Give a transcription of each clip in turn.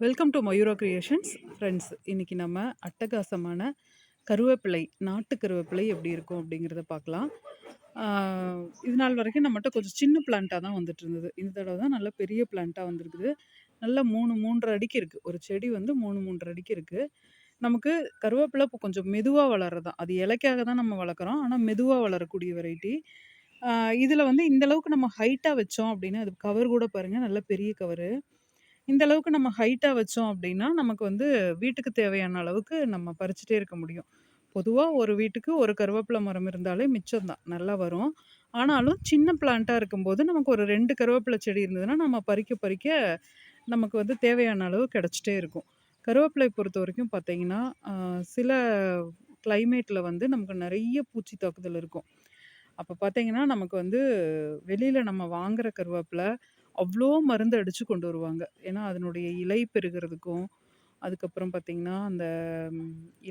Welcome to Mayura creations friends இன்றைக்கி நம்ம அட்டகாசமான கருவேப்பிலை நாட்டு கருவேப்பிலை எப்படி இருக்கும் அப்படிங்கிறத பார்க்கலாம். இது நாள் வரைக்கும் நம்மகிட்ட கொஞ்சம் சின்ன பிளான்ட்டாக தான் வந்துட்டு இருந்தது. இந்த தடவை தான் நல்ல பெரிய பிளான்ட்டாக வந்திருக்குது. நல்ல மூணு மூன்றரை அடிக்கு இருக்குது ஒரு செடி வந்து மூணு மூன்றரை அடிக்கு இருக்குது நமக்கு கருவேப்பிலை இப்போ கொஞ்சம் மெதுவாக வளர்றதான் அது இலைக்காக தான் நம்ம வளர்க்குறோம். ஆனால் மெதுவாக வளரக்கூடிய வெரைட்டி இதில் வந்து இந்த அளவுக்கு நம்ம ஹைட்டாக வச்சோம் அப்படின்னா அது கவர் கூட பாருங்கள் நல்ல பெரிய கவரு இந்த அளவுக்கு நம்ம ஹைட்டாக வச்சோம் அப்படின்னா நமக்கு வந்து வீட்டுக்கு தேவையான அளவுக்கு நம்ம பறிச்சுட்டே இருக்க முடியும். பொதுவாக ஒரு வீட்டுக்கு ஒரு கருவேப்பிலை மரம் இருந்தாலே மிச்சம் தான் நல்லா வரும். ஆனாலும் சின்ன பிளான்ட்டாக இருக்கும்போது நமக்கு ஒரு ரெண்டு கருவேப்பிலை செடி இருந்ததுன்னா நம்ம பறிக்க பறிக்க நமக்கு வந்து தேவையான அளவு கிடச்சிட்டே இருக்கும். கருவேப்பிலை பொறுத்த வரைக்கும் பார்த்தீங்கன்னா சில கிளைமேட்டில் வந்து நமக்கு நிறைய பூச்சி தாக்குதல் இருக்கும். அப்போ பார்த்தீங்கன்னா நமக்கு வந்து வெளியில் நம்ம வாங்குகிற கருவேப்பிலை அவ்வளோ மருந்து அடித்து கொண்டு வருவாங்க. ஏன்னா அதனுடைய இலை பெருகிறதுக்கும் அதுக்கப்புறம் பார்த்திங்கன்னா அந்த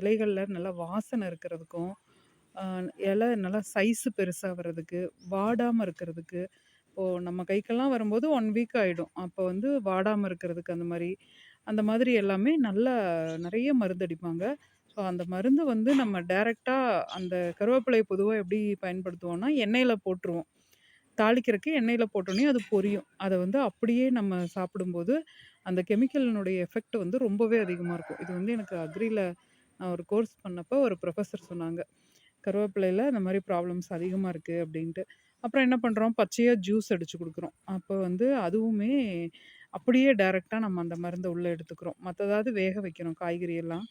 இலைகளில் நல்லா வாசனை இருக்கிறதுக்கும் இலை நல்லா சைஸு பெருசாக வர்றதுக்கு வாடாமல் இருக்கிறதுக்கு இப்போது நம்ம கைக்கெல்லாம் வரும்போது ஒன் வீக் ஆகிடும் அப்போ வந்து வாடாமல் இருக்கிறதுக்கு அந்த மாதிரி அந்த மாதிரி எல்லாமே நல்லா நிறைய மருந்து அடிப்பாங்க. ஸோ அந்த மருந்து வந்து நம்ம டைரெக்டாக அந்த கருவேப்பிலையை பொதுவாக எப்படி பயன்படுத்துவோம்னா எண்ணெயில் போட்டுருவோம். தாளிக்கிறதுக்கு எண்ணெயில் போட்டோன்னே அது பொரியும். அதை வந்து அப்படியே நம்ம சாப்பிடும்போது அந்த கெமிக்கலினுடைய எஃபெக்ட் வந்து ரொம்பவே அதிகமாக இருக்கும். இது வந்து எனக்கு அக்ரியில் நான் ஒரு கோர்ஸ் பண்ணப்போ ஒரு ப்ரொஃபஸர் சொன்னாங்க. கருவேப்பிலையில் இந்த மாதிரி ப்ராப்ளம்ஸ் அதிகமாக இருக்குது அப்படின்ட்டு. அப்புறம் என்ன பண்ணுறோம் பச்சையாக ஜூஸ் அடித்து கொடுக்குறோம். அப்போ வந்து அதுவுமே அப்படியே டைரெக்டாக நம்ம அந்த மருந்தை உள்ளே எடுத்துக்கிறோம். மற்றதாவது வேக வைக்கிறோம் காய்கறி எல்லாம்.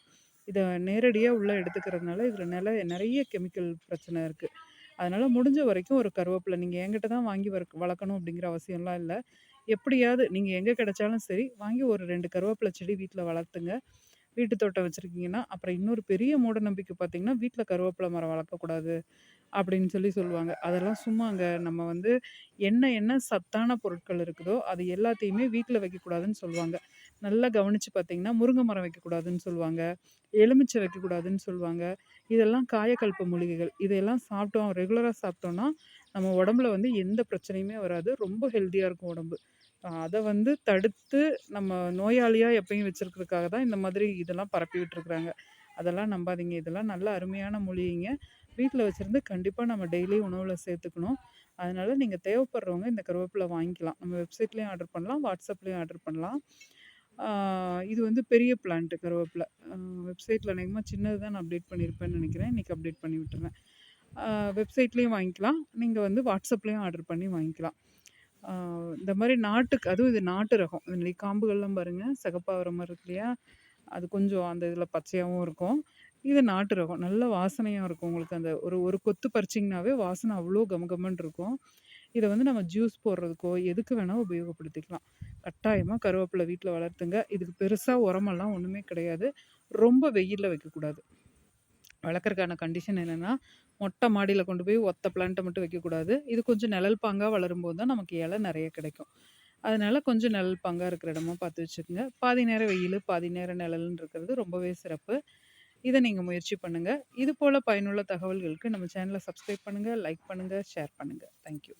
இதை நேரடியாக உள்ளே எடுத்துக்கிறதுனால இதில் நில நிறைய கெமிக்கல் பிரச்சனை இருக்குது அதனால் முடிஞ்ச வரைக்கும் ஒரு கருவேப்பிலை நீங்கள் என்கிட்ட தான் வாங்கி வர வளர்க்கணும் அப்படிங்கிற அவசியம்லாம் இல்லை. எப்படியாவது நீங்கள் எங்கே கிடைச்சாலும் சரி வாங்கி ஒரு ரெண்டு கருவேப்பிலை செடி வீட்டில் வளர்த்துங்க. வீட்டு தோட்டம் வச்சுருக்கீங்கன்னா அப்புறம் இன்னொரு பெரிய மூட நம்பிக்கை பார்த்தீங்கன்னா வீட்டில் கருவேப்பிலை மரம் வளர்க்கக்கூடாது அப்படின்னு சொல்லி சொல்லுவாங்க. அதெல்லாம் சும்மாங்க. நம்ம வந்து என்ன என்ன சத்தான பொருட்கள் இருக்குதோ அது எல்லாத்தையுமே வீட்டில் வைக்கக்கூடாதுன்னு சொல்லுவாங்க. நல்லா கவனித்து பார்த்தீங்கன்னா முருங்கை மரம் வைக்கக்கூடாதுன்னு சொல்லுவாங்க. எலுமிச்சை வைக்கக்கூடாதுன்னு சொல்லுவாங்க. இதெல்லாம் காயக்கல்ப மூலிகைகள். இதையெல்லாம் சாப்பிட்டோம் ரெகுலராக சாப்பிட்டோம்னா நம்ம உடம்புல வந்து எந்த பிரச்சனையுமே வராது. ரொம்ப ஹெல்த்தியாக இருக்கும் உடம்பு. அதை வந்து தடுத்து நம்ம நோயாளியாக எப்பயும் வச்சுருக்கிறதுக்காக தான் இந்த மாதிரி இதெல்லாம் பரப்பி விட்டுருக்குறாங்க. அதெல்லாம் நம்பாதீங்க. இதெல்லாம் நல்ல அருமையான மொழிங்க. வீட்டில் வச்சுருந்து கண்டிப்பாக நம்ம டெய்லி உணவில் சேர்த்துக்கணும். அதனால் நீங்கள் தேவைப்படுறவங்க இந்த கருவேப்பிலை வாங்கிக்கலாம். நம்ம வெப்சைட்லேயும் ஆர்டர் பண்ணலாம். வாட்ஸ்அப்லேயும் ஆர்டர் பண்ணலாம். இது வந்து பெரிய பிளான்ட்டு கருவேப்பிலை. வெப்சைட்டில் அநேகமாக சின்னது தான் நான் அப்டேட் பண்ணியிருப்பேன்னு நினைக்கிறேன். இன்றைக்கி அப்டேட் பண்ணி விட்டுறேன். வெப்சைட்லேயும் வாங்கிக்கலாம். நீங்கள் வந்து வாட்ஸ்அப்லேயும் ஆர்டர் பண்ணி வாங்கிக்கலாம். இந்த மாதிரி நாட்டுக்கு அதுவும் இது நாட்டு ரகம். இந்த காம்புகள்லாம் பாருங்கள் சிகப்பாகிற மாதிரி இருக்கு இல்லையா? அது கொஞ்சம் அந்த இதில் பச்சையாகவும் இருக்கும். இது நாட்டு ரகம். நல்ல வாசனையாக இருக்கும் உங்களுக்கு அந்த ஒரு ஒரு கொத்து பறிச்சிங்கனாவே வாசனை அவ்வளோ கமகமன் இருக்கும். இதை வந்து நம்ம ஜூஸ் போடுறதுக்கோ எதுக்கு வேணால் உபயோகப்படுத்திக்கலாம். கட்டாயமாக கருவேப்பிலை வீட்டில் வளர்த்துங்க. இதுக்கு பெருசாக உரமெல்லாம் ஒன்றுமே கிடையாது. ரொம்ப வெயிலில் வைக்கக்கூடாது. வளர்க்குறதுக்கான கண்டிஷன் என்னென்னா மொட்டை மாடியில் கொண்டு போய் ஒத்த பிளான்ட்டை மட்டும் வைக்கக்கூடாது. இது கொஞ்சம் நிழல் பாங்காக வளரும்போது தான் நமக்கு இலை நிறைய கிடைக்கும். அதனால கொஞ்சம் நிழல் பாங்காக இருக்கிற இடமா பார்த்து வச்சுக்கோங்க. பாதி நேரம் வெயில் பாதி நேரம் நிழல்னு இருக்கிறது ரொம்பவே சிறப்பு. இதை நீங்கள் முயற்சி பண்ணுங்கள் இது போல் பயனுள்ள தகவல்களுக்கு நம்ம சேனலை சப்ஸ்கிரைப் பண்ணுங்கள் லைக் பண்ணுங்கள் ஷேர் பண்ணுங்கள் தேங்க்யூ